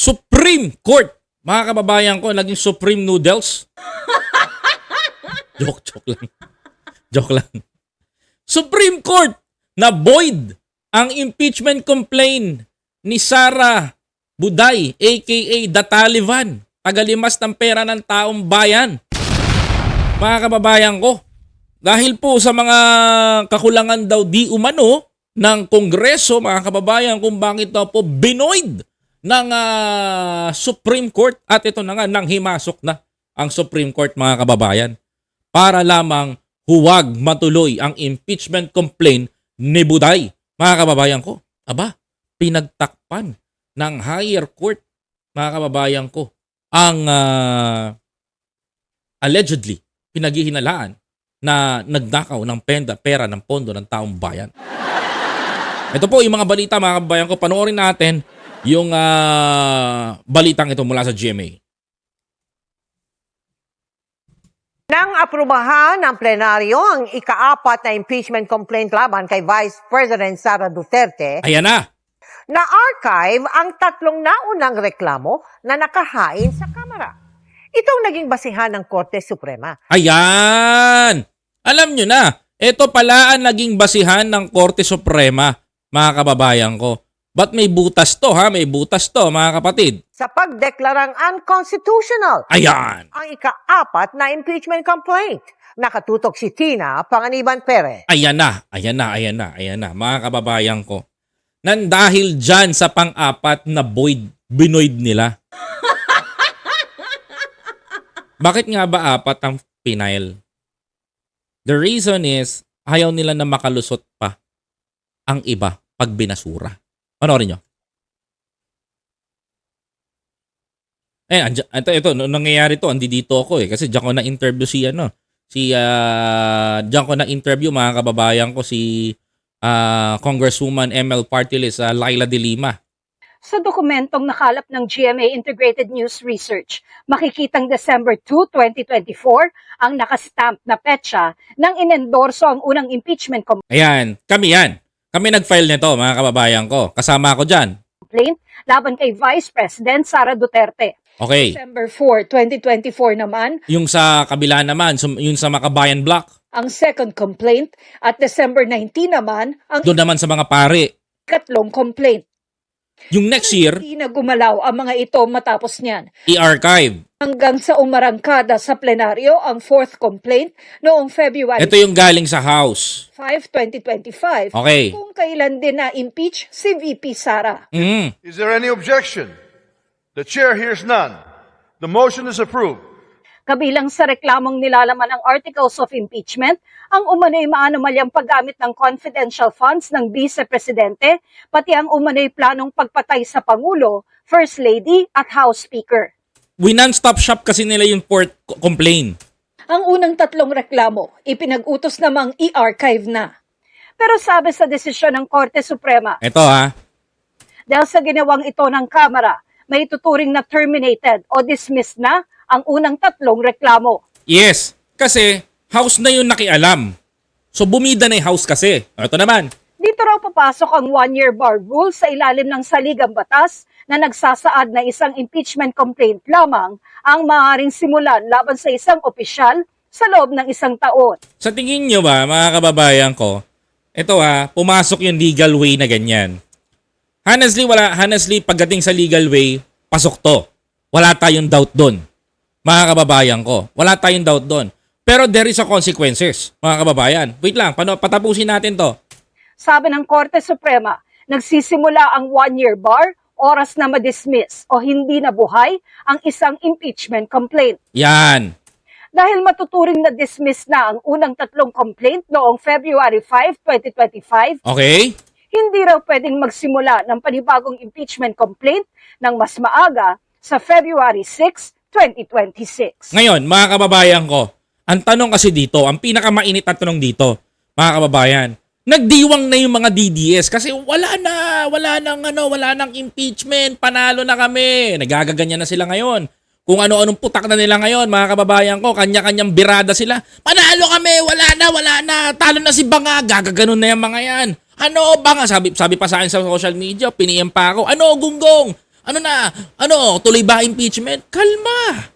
Supreme Court. Mga kababayan ko, naging Supreme Noodles. joke, joke lang. Joke lang. Supreme Court na void ang impeachment complaint ni Sara Buday, aka The Taliban, tagalimas ng pera ng taong bayan. Mga kababayan ko, dahil po sa mga kakulangan daw di umano ng Kongreso, mga kababayan, kung bakit daw po binoid ng ah, Supreme Court at ito na nga, nang himasok na ang Supreme Court, mga kababayan, para lamang huwag matuloy ang impeachment complaint ni Buday. Mga kababayan ko, aba, pinagtakpan ng higher court, mga kababayan ko, ang ah, allegedly pinaghihinalaan na nagdakaw ng penda, pera ng pondo ng taong bayan. Ito po yung mga balita mga kababayan ko. Panoorin natin yung ah, balitang ito mula sa GMA. Nang aprubahan ng plenaryo ang ikaapat na impeachment complaint laban kay Vice President Sara Duterte, Ayan na. na-archive ang tatlong naunang reklamo na nakahain sa Kamara. Itong naging basihan ng Korte Suprema. Ayan! Alam nyo na, ito pala ang naging basihan ng Korte Suprema, mga kababayan ko. Ba't may butas to ha? May butas to, mga kapatid. sa pagdeklarang unconstitutional Ayan! ang ikaapat na impeachment complaint. Nakatutok si Tina Panganiban Perez. Ayan na, ayan na, ayan na, ayan na, mga kababayan ko. Nan dahil dyan sa pang-apat na void, binoid nila. Bakit nga ba apat ang pinail? The reason is, ayaw nila na makalusot pa ang iba pag binasura. Panoorin nyo. Eh, andyan, ito, ito, nangyayari to, andi dito ako eh. Kasi diyan ko na-interview si, ano, si, ah, diyan ko na-interview mga kababayan ko, si ah, Congresswoman ML Party List, ah, Laila De Lima. Sa dokumentong nakalap ng GMA Integrated News Research, makikitang December 2, 2024 ang nakastamp na petsa nang inendorso ang unang impeachment Ayan, kami yan. Kami nag-file nito, mga kababayan ko. Kasama ako dyan. complaint laban kay Vice President Sara Duterte. Okay. December 4, 2024 naman Yung sa kabila naman, yung sa Makabayan Block, ang second complaint at December 19 naman ang doon naman sa mga pare. ikatlong complaint. Yung next year, Hindi na gumalaw ang mga ito matapos niyan. i-archive. Hanggang sa umarangkada sa plenaryo ang fourth complaint noong February Ito yung galing sa House. 5, 2025 Okay. kung kailan din na-impeach si VP Sara. Mm. Is there any objection? The chair hears none. The motion is approved. Kabilang sa reklamong nilalaman ng Articles of Impeachment, ang umano'y maanomalyang paggamit ng confidential funds ng Vice Presidente, pati ang umano'y planong pagpatay sa Pangulo, First Lady at House Speaker. We non-stop shop kasi nila yung port co- complaint. Ang unang tatlong reklamo, ipinag-utos namang i-archive na. Pero sabi sa desisyon ng Korte Suprema, Ito ha. dahil sa ginawang ito ng Kamara, may tuturing na terminated o dismissed na ang unang tatlong reklamo. Yes. Kasi, House na yung nakialam. So, bumida na yung House kasi. Ito naman. Dito raw papasok ang one-year bar rule sa ilalim ng saligang batas na nagsasaad na isang impeachment complaint lamang ang maaaring simulan laban sa isang opisyal sa loob ng isang taon. Sa tingin nyo ba, mga kababayan ko, ito ha, pumasok yung legal way na ganyan. Honestly, wala, honestly, pagdating sa legal way, pasok to. Wala tayong doubt doon. Mga kababayan ko, wala tayong doubt doon. Pero there is a consequences, mga kababayan. Wait lang, pano, patapusin natin to. Sabi ng Korte Suprema, nagsisimula ang one-year bar oras na ma-dismiss o hindi na buhay ang isang impeachment complaint. Yan. Dahil matuturing na dismiss na ang unang tatlong complaint noong February 5, 2025, Okay? hindi raw pwedeng magsimula ng panibagong impeachment complaint ng mas maaga sa February 6, 2026. Ngayon, mga kababayan ko, ang tanong kasi dito, ang pinakamainit na tanong dito, mga kababayan, nagdiwang na yung mga DDS kasi wala na, wala nang ano, wala nang impeachment, panalo na kami. Nagagaganyan na sila ngayon. Kung ano-anong putak na nila ngayon, mga kababayan ko, kanya-kanyang birada sila. Panalo kami, wala na, wala na, talo na si Banga, gagaganon na yung mga yan. Ano, Banga? Sabi, sabi pa sa akin sa social media, piniem pa ako. Ano, gunggong? Ano na? Ano? Tuloy ba impeachment? Kalma.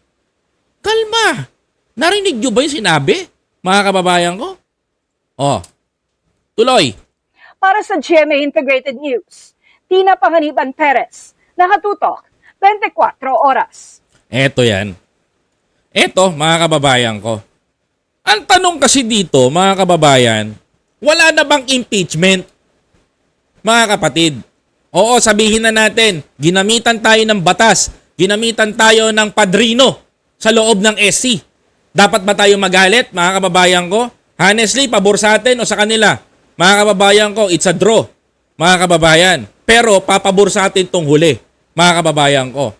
Kalma. Narinig nyo ba yung sinabi? Mga kababayan ko? Oh. Tuloy. Para sa GMA Integrated News, Tina Panganiban Perez, nakatutok, 24 oras. Eto yan. Eto, mga kababayan ko. Ang tanong kasi dito, mga kababayan, wala na bang impeachment? Mga kapatid. Oo, sabihin na natin, ginamitan tayo ng batas, ginamitan tayo ng padrino sa loob ng SC. Dapat ba tayo magalit, mga kababayan ko? Honestly, pabor sa atin o sa kanila? Mga kababayan ko, it's a draw. Mga kababayan. Pero papabor sa atin tong huli, mga kababayan ko.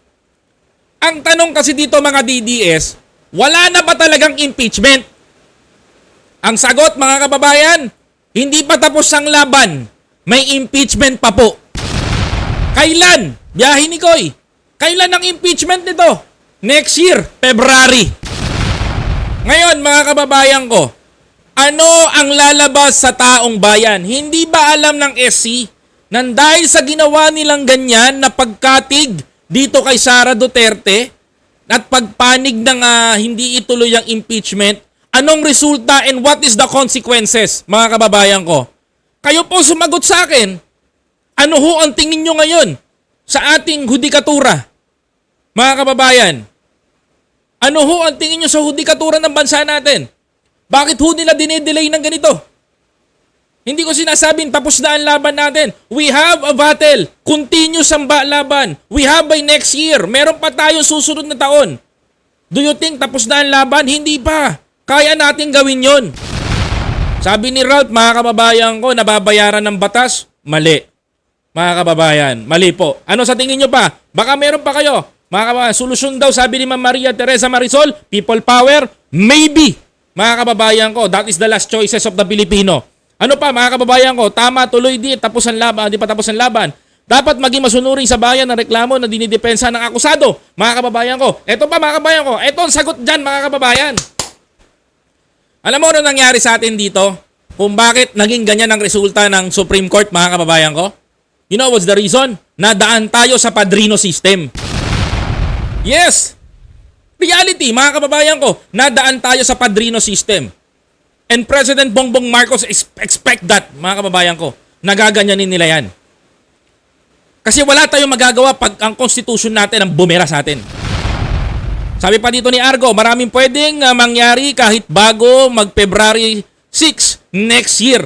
Ang tanong kasi dito mga DDS, wala na ba talagang impeachment? Ang sagot mga kababayan, hindi pa tapos ang laban. May impeachment pa po. Kailan? Biyahe ni Koy. Kailan ang impeachment nito? Next year, February. Ngayon mga kababayan ko, ano ang lalabas sa taong bayan? Hindi ba alam ng SC nang dahil sa ginawa nilang ganyan na pagkatig dito kay Sara Duterte at pagpanig ng ah, hindi ituloy ang impeachment, anong resulta and what is the consequences, mga kababayan ko? Kayo po sumagot sa akin. Ano ho ang tingin nyo ngayon sa ating hudikatura? Mga kababayan, ano ho ang tingin nyo sa hudikatura ng bansa natin? Bakit ho nila dinedelay ng ganito? Hindi ko sinasabing tapos na ang laban natin. We have a battle. Continuous ang ba- laban. We have by next year. Meron pa tayong susunod na taon. Do you think tapos na ang laban? Hindi pa. Kaya natin gawin yon. Sabi ni Ralph, mga kababayan ko, nababayaran ng batas? Mali. Mga kababayan, mali po. Ano sa tingin nyo pa? Baka meron pa kayo. Mga kababayan, solusyon daw, sabi ni Ma'am Maria Teresa Marisol, people power? Maybe. Mga kababayan ko, that is the last choices of the Filipino. Ano pa mga kababayan ko, tama tuloy di tapos ang laban, di pa tapos ang laban. Dapat maging masunurin sa bayan ng reklamo na dinidepensa ng akusado. Mga kababayan ko, eto pa mga kababayan ko, eto ang sagot dyan mga kababayan. Alam mo ano nangyari sa atin dito? Kung bakit naging ganyan ang resulta ng Supreme Court mga kababayan ko? You know what's the reason? Nadaan tayo sa padrino system. Yes! Reality, mga kababayan ko, nadaan tayo sa padrino system. And President Bongbong Marcos expect that, mga kababayan ko. Nagaganyanin nila yan. Kasi wala tayong magagawa pag ang constitution natin ang bumera sa atin. Sabi pa dito ni Argo, maraming pwedeng ah, mangyari kahit bago mag-February 6 next year.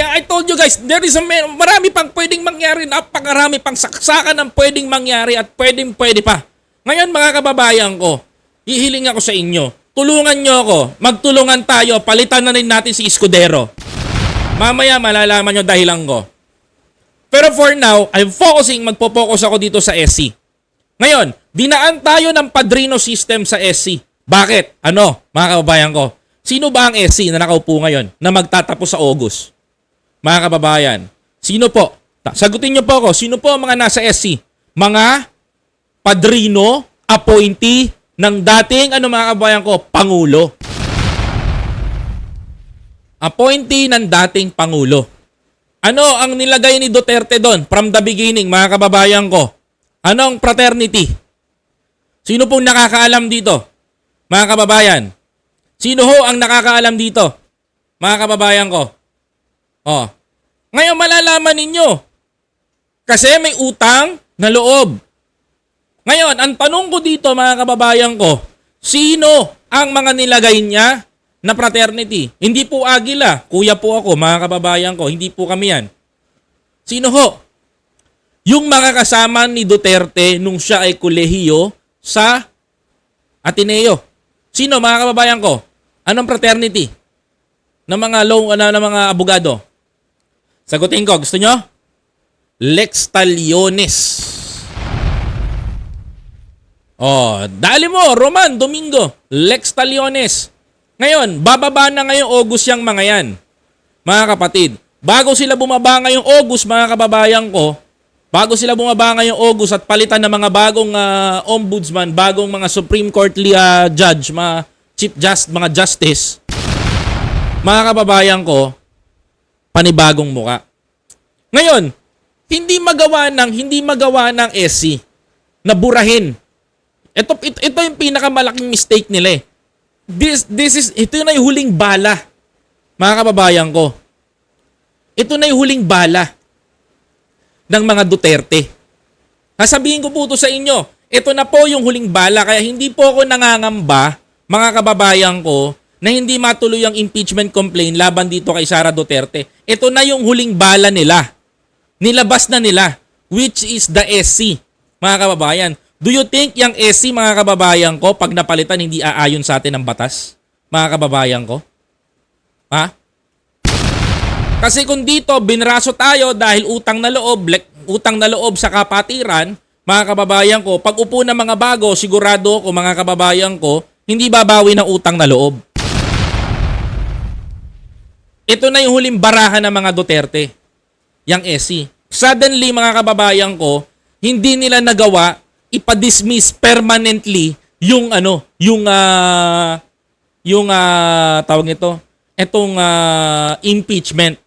Kaya I told you guys, there is a ma- marami pang pwedeng mangyari, napakarami pang saksakan ng pwedeng mangyari at pwedeng pwede pa. Ngayon mga kababayan ko, hihiling ako sa inyo, tulungan nyo ako, magtulungan tayo, palitan na rin natin si Escudero. Mamaya malalaman nyo dahilan ko. Pero for now, I'm focusing, magpo-focus ako dito sa SC. Ngayon, dinaan tayo ng padrino system sa SC. Bakit? Ano, mga kababayan ko? Sino ba ang SC na nakaupo ngayon na magtatapos sa August? Mga kababayan, sino po? Sagutin niyo po ako, sino po ang mga nasa SC? Mga padrino, appointee ng dating, ano mga kababayan ko, Pangulo. Appointee ng dating Pangulo. Ano ang nilagay ni Duterte doon from the beginning, mga kababayan ko? Anong fraternity? Sino pong nakakaalam dito? Mga kababayan. Sino ho ang nakakaalam dito? Mga kababayan ko. Oh. Ngayon malalaman ninyo. Kasi may utang na loob. Ngayon, ang tanong ko dito mga kababayan ko, sino ang mga nilagay niya na fraternity? Hindi po Agila, kuya po ako, mga kababayan ko, hindi po kami yan. Sino ho? Yung mga kasama ni Duterte nung siya ay kolehiyo sa Ateneo. Sino mga kababayan ko? Anong fraternity? Ng mga low, ano, ng mga abogado? Sagutin ko, gusto nyo? Lex Taliones. Oh, dali mo, Roman, Domingo, Lex Taliones. Ngayon, bababa na ngayong August yung mga yan. Mga kapatid, bago sila bumaba ngayong August, mga kababayan ko, bago sila bumaba ngayong August at palitan ng mga bagong ah, ombudsman, bagong mga Supreme Court ah, judge, mga chief just, mga justice, mga kababayan ko, panibagong muka. Ngayon, hindi magawa ng hindi magawa ng SC na burahin. Ito, ito, ito yung pinakamalaking mistake nila eh. This, this is, ito na yung huling bala. Mga kababayan ko. Ito na yung huling bala ng mga Duterte. Sasabihin ko po ito sa inyo. Ito na po yung huling bala. Kaya hindi po ako nangangamba, mga kababayan ko, na hindi matuloy ang impeachment complaint laban dito kay Sara Duterte. Ito na yung huling bala nila. Nilabas na nila, which is the SC, mga kababayan. Do you think yung SC, mga kababayan ko, pag napalitan, hindi aayon sa atin ng batas? Mga kababayan ko? Ha? Kasi kung dito, binraso tayo dahil utang na loob, utang na loob sa kapatiran, mga kababayan ko, pag upo ng mga bago, sigurado ko, mga kababayan ko, hindi babawi ng utang na loob. Ito na yung huling barahan ng mga Duterte, yung SC. Suddenly, mga kababayan ko, hindi nila nagawa ipa-dismiss permanently yung ano, yung ah yung ah tawag nito, etong ah, impeachment.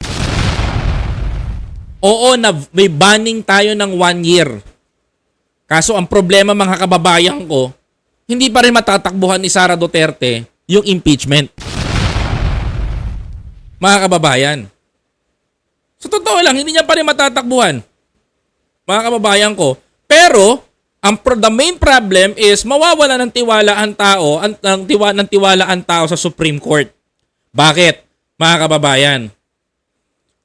Oo, na may banning tayo ng one year. Kaso ang problema mga kababayan ko, hindi pa rin matatakbuhan ni Sara Duterte yung impeachment. Mga kababayan. Sa totoo lang, hindi niya pa rin matatakbuhan. Mga kababayan ko. Pero, ang pro- the main problem is mawawala ng tiwala ang tao, ang, ang tiwa, ng tiwala ang tao sa Supreme Court. Bakit? Mga kababayan.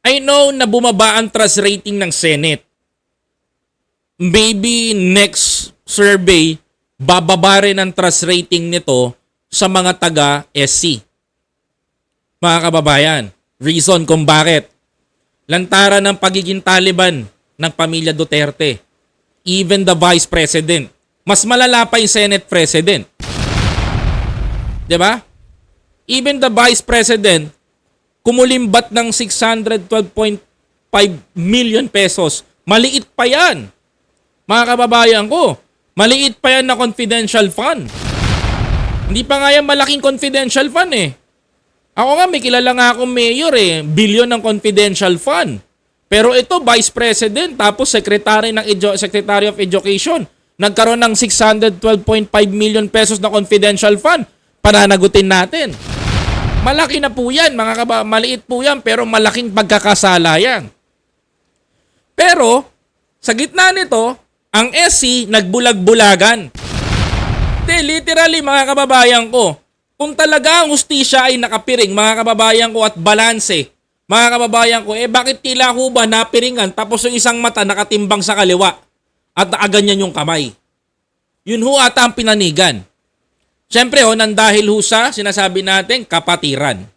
I know na bumaba ang trust rating ng Senate. Maybe next survey, bababa rin ang trust rating nito sa mga taga SC. Mga kababayan, reason kung bakit. Lantaran ng pagiging Taliban ng pamilya Duterte. Even the Vice President. Mas malala pa yung Senate President. ba? Even the Vice President kumulimbat ng 612.5 million pesos. Maliit pa yan. Mga kababayan ko, maliit pa yan na confidential fund. Hindi pa nga yan malaking confidential fund eh. Ako nga, may kilala nga akong mayor eh. Billion ng confidential fund. Pero ito, Vice President, tapos Secretary ng Edu- Secretary of Education, nagkaroon ng 612.5 million pesos na confidential fund. Pananagutin natin. Malaki na po yan, mga kaba. Maliit po yan, pero malaking pagkakasala yan. Pero, sa gitna nito, ang SC nagbulag-bulagan. Hindi, literally mga kababayan ko, kung talaga ang hustisya ay nakapiring mga kababayan ko at balanse, mga kababayan ko, eh bakit tila ho ba napiringan tapos yung isang mata nakatimbang sa kaliwa at nakaganyan yung kamay? Yun ho ata ang pinanigan. Siyempre ho, nandahil ho sa sinasabi natin kapatiran.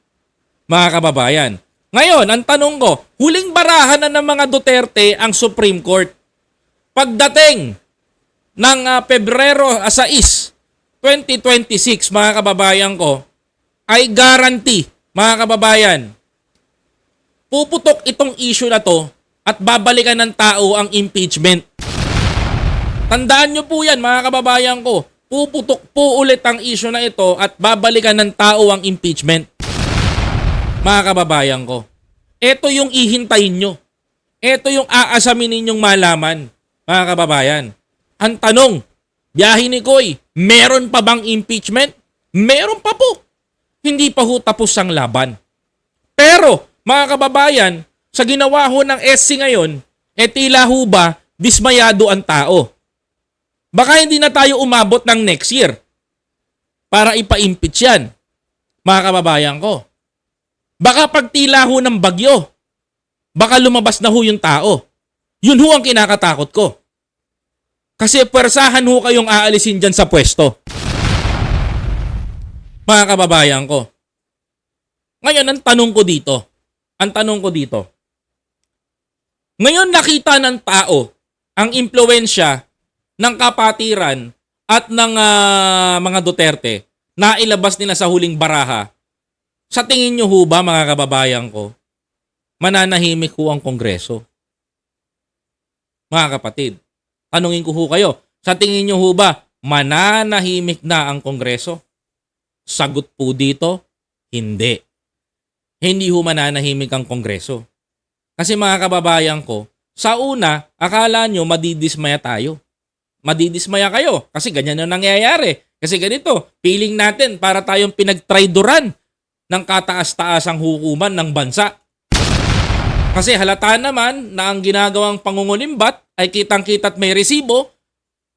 Mga kababayan. Ngayon, ang tanong ko, huling barahan na ng mga Duterte ang Supreme Court. Pagdating ng ah, Pebrero ah, 6, 2026, mga kababayan ko, ay guarantee, mga kababayan, puputok itong issue na to at babalikan ng tao ang impeachment. Tandaan nyo po yan, mga kababayan ko. Puputok po ulit ang issue na ito at babalikan ng tao ang impeachment. Mga kababayan ko. Ito yung ihintayin nyo. Ito yung aasamin ninyong malaman, mga kababayan. Ang tanong, biyahe ni Koy, meron pa bang impeachment? Meron pa po. Hindi pa ho tapos ang laban. Pero, mga kababayan, sa ginawa ho ng SC ngayon, eh tila ho ba dismayado ang tao. Baka hindi na tayo umabot ng next year para ipa-impeach yan, mga kababayan ko. Baka pagtila ho ng bagyo, baka lumabas na ho yung tao. Yun ho ang kinakatakot ko. Kasi pwersahan ho kayong aalisin dyan sa pwesto. Mga kababayan ko. Ngayon, ang tanong ko dito, ang tanong ko dito, ngayon nakita ng tao ang impluensya ng kapatiran at ng ah, mga Duterte na ilabas nila sa huling baraha. Sa tingin nyo ho ba mga kababayan ko, mananahimik ho ang Kongreso? Mga kapatid, tanungin ko ho kayo, sa tingin nyo ho ba mananahimik na ang Kongreso? Sagot po dito, hindi. Hindi ho mananahimik ang Kongreso. Kasi mga kababayan ko, Sa una, akala nyo madidismaya tayo. Madidismaya kayo kasi ganyan na nangyayari. Kasi ganito, feeling natin para tayong pinagtraidoran ng kataas-taasang hukuman ng bansa. Kasi halata naman na ang ginagawang pangungulimbat ay kitang-kita't may resibo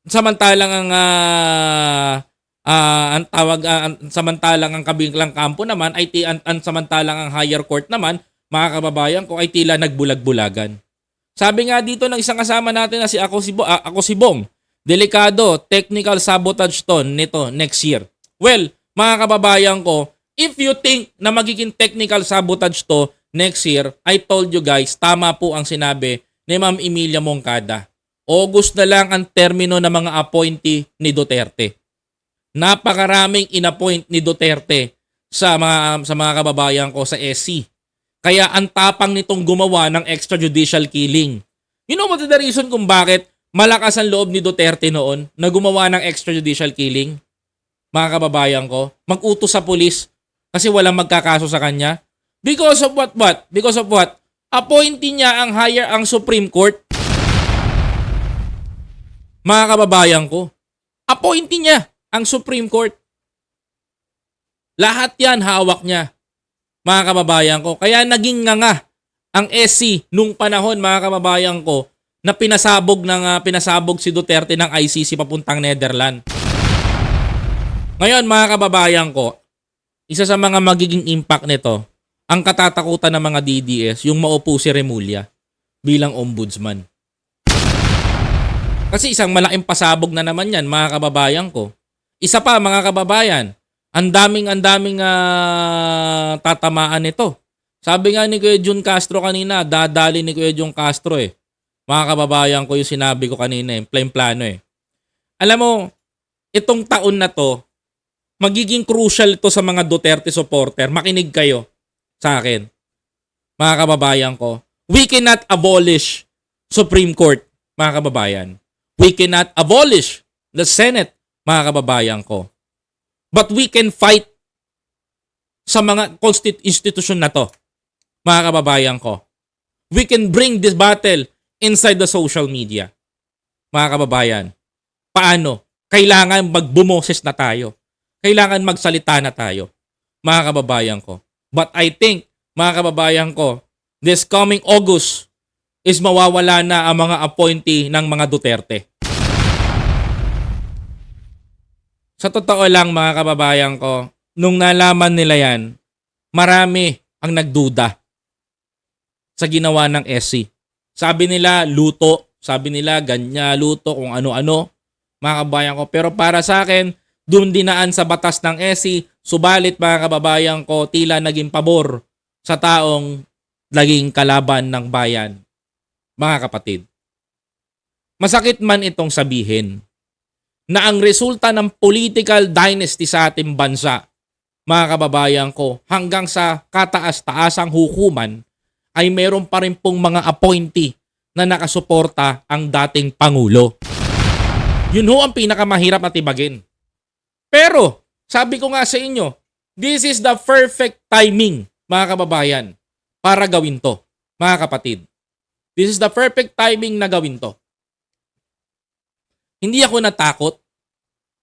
samantalang ang ah, ah, ang tawag ang- samantalang ang kabilang kampo naman ay ti, an, an- samantalang ang higher court naman mga kababayan ko ay tila nagbulag-bulagan. Sabi nga dito ng isang kasama natin na si ako si Bo, ah, ako si Bong, delikado technical sabotage to nito next year. Well, mga kababayan ko, if you think na magiging technical sabotage to next year, I told you guys, tama po ang sinabi ni Ma'am Emilia Moncada. August na lang ang termino ng mga appointee ni Duterte. Napakaraming inappoint ni Duterte sa mga sa mga kababayan ko sa SC. Kaya ang tapang nitong gumawa ng extrajudicial killing. You know what the reason kung bakit malakas ang loob ni Duterte noon na gumawa ng extrajudicial killing? Mga kababayan ko, mag-utos sa pulis kasi walang magkakaso sa kanya. Because of what what? Because of what? Appointee niya ang higher ang Supreme Court. Mga kababayan ko, appointee niya ang Supreme Court. Lahat yan hawak niya. Mga kababayan ko, kaya naging nga nga ang SC nung panahon mga kababayan ko na pinasabog ng ah, pinasabog si Duterte ng ICC papuntang Netherlands. Ngayon mga kababayan ko, isa sa mga magiging impact nito, ang katatakutan ng mga DDS, yung maupo si Remulla bilang ombudsman. Kasi isang malaking pasabog na naman yan, mga kababayan ko. Isa pa, mga kababayan, ang daming, ang daming ah, tatamaan nito. Sabi nga ni Kuya Jun Castro kanina, dadali ni Kuya Jun Castro eh. Mga kababayan ko yung sinabi ko kanina eh, plain plano eh. Alam mo, itong taon na to, magiging crucial to sa mga Duterte supporter. Makinig kayo sa akin. Mga kababayan ko, we cannot abolish Supreme Court, mga kababayan. We cannot abolish the Senate, mga kababayan ko. But we can fight sa mga institution na to, mga kababayan ko. We can bring this battle inside the social media. Mga kababayan, paano? Kailangan magbumoses na tayo. Kailangan magsalita na tayo, mga kababayan ko. But I think, mga kababayan ko, this coming August is mawawala na ang mga appointee ng mga Duterte. Sa totoo lang mga kababayan ko, nung nalaman nila yan, marami ang nagduda sa ginawa ng SC. Sabi nila luto, sabi nila ganya luto kung ano-ano, mga kababayan ko. Pero para sa akin, doon dinaan sa batas ng SC, subalit mga kababayan ko, tila naging pabor sa taong naging kalaban ng bayan. Mga kapatid, masakit man itong sabihin na ang resulta ng political dynasty sa ating bansa, mga kababayan ko, hanggang sa kataas-taasang hukuman, ay meron pa rin pong mga appointee na nakasuporta ang dating Pangulo. Yun ho ang pinakamahirap at ibagin. Pero, sabi ko nga sa inyo, this is the perfect timing, mga kababayan, para gawin to, mga kapatid. This is the perfect timing na gawin to. Hindi ako natakot.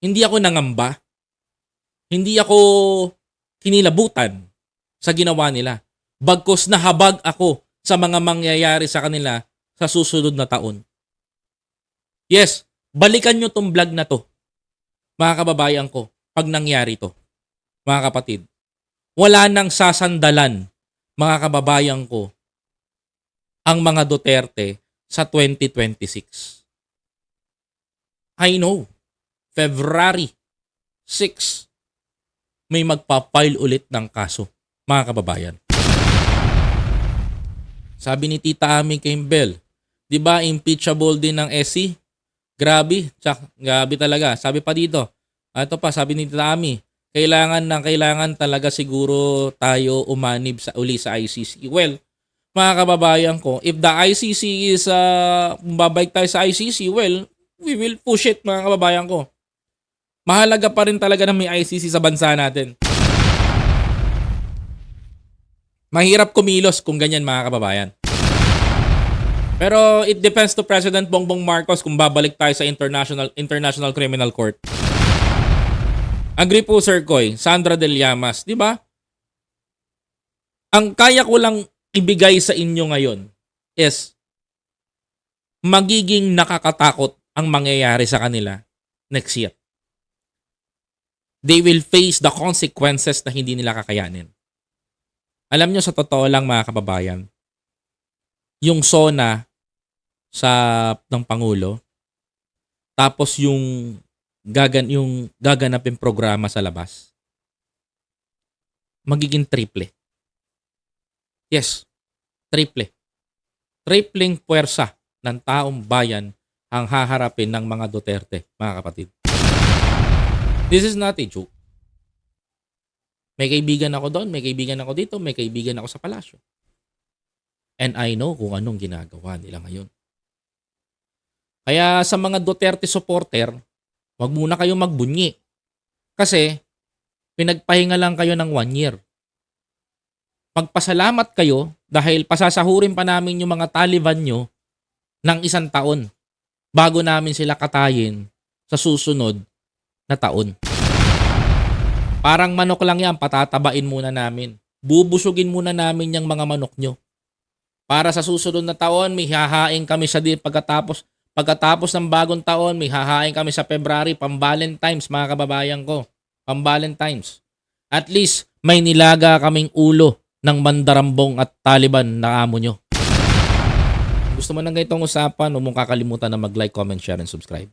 Hindi ako nangamba. Hindi ako kinilabutan sa ginawa nila. Bagkos nahabag ako sa mga mangyayari sa kanila sa susunod na taon. Yes, balikan nyo tong vlog na to. Mga kababayan ko, pag nangyari to. Mga kapatid, wala nang sasandalan, mga kababayan ko, ang mga Duterte sa 2026. I know, February 6, may magpa-file ulit ng kaso, mga kababayan. Sabi ni Tita Ami Campbell, di ba impeachable din ng SC? Grabe, tsak, grabe talaga. Sabi pa dito, ito pa, sabi ni Tita Ami, kailangan na kailangan talaga siguro tayo umanib sa uli sa ICC. Well, mga kababayan ko, if the ICC is, uh, babalik tayo sa ICC, well, we will push it mga kababayan ko. Mahalaga pa rin talaga na may ICC sa bansa natin. Mahirap kumilos kung ganyan mga kababayan. Pero it depends to President Bongbong Marcos kung babalik tayo sa International International Criminal Court. Agree po Sir Koy, Sandra Del Llamas, di ba? Ang kaya ko lang ibigay sa inyo ngayon is magiging nakakatakot ang mangyayari sa kanila next year. They will face the consequences na hindi nila kakayanin. Alam nyo sa totoo lang mga kababayan, yung SONA sa ng pangulo tapos yung gagan yung gaganapin programa sa labas magiging triple. Yes, triple. Tripling puwersa ng taong bayan ang haharapin ng mga Duterte, mga kapatid. This is not a joke. May kaibigan ako doon, may kaibigan ako dito, may kaibigan ako sa palasyo. And I know kung anong ginagawa nila ngayon. Kaya sa mga Duterte supporter, wag muna kayong magbunyi. Kasi, pinagpahinga lang kayo ng one year. Magpasalamat kayo dahil pasasahurin pa namin yung mga Taliban nyo ng isang taon bago namin sila katayin sa susunod na taon. Parang manok lang yan, patatabain muna namin. Bubusugin muna namin yung mga manok nyo. Para sa susunod na taon, may hahain kami sa di pagkatapos pagkatapos ng bagong taon, may hahain kami sa February, pang Valentine's, mga kababayan ko. Pang Valentine's. At least, may nilaga kaming ulo ng mandarambong at Taliban na amo nyo. Gusto mo ng ganitong usapan, huwag mong kakalimutan na mag-like, comment, share, and subscribe.